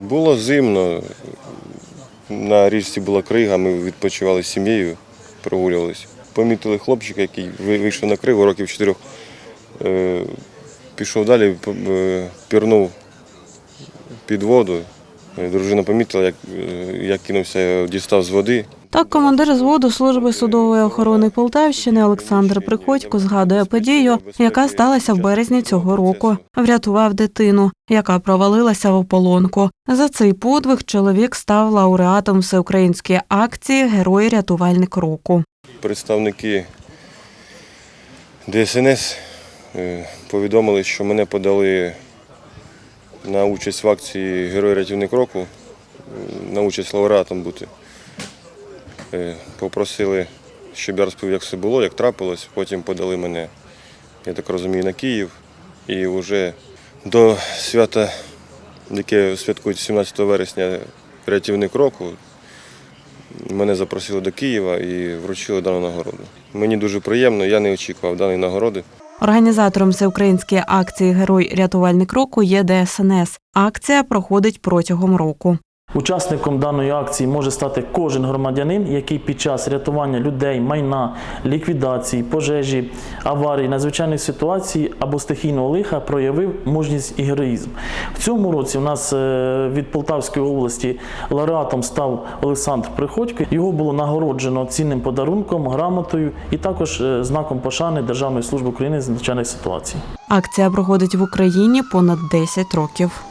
Було зимно, на річці була крига, ми відпочивали з сім'єю, прогулювалися. Помітили хлопчика, який вийшов на кригу років чотирьох, е, пішов далі, е, пірнув під воду. Е, Дружина помітила, як, е, як кинувся, дістав з води. Так, командир зводу служби судової охорони Полтавщини Олександр Приходько згадує подію, яка сталася в березні цього року. Врятував дитину, яка провалилася в ополонку. За цей подвиг чоловік став лауреатом всеукраїнської акції Герой рятувальник року. Представники ДСНС е, повідомили, що мене подали на участь в акції Герой рятівник року, на участь лауреатом бути. Е, Попросили, щоб я розповів, як все було, як трапилось. Потім подали мене, я так розумію, на Київ. І вже до свята, яке святкують 17 вересня, рятівник року, Мене запросили до Києва і вручили дану нагороду. Мені дуже приємно, я не очікував даної нагороди. Організатором всеукраїнської акції Герой рятувальник року є ДСНС. Акція проходить протягом року. Учасником даної акції може стати кожен громадянин, який під час рятування людей, майна, ліквідації, пожежі, аварії, надзвичайних ситуацій або стихійного лиха проявив мужність і героїзм. В цьому році у нас е, від Полтавської області лауреатом став Олександр Приходько. Його було нагороджено цінним подарунком, грамотою і також е, знаком пошани Державної служби України з надзвичайних ситуацій. Акція проходить в Україні понад 10 років.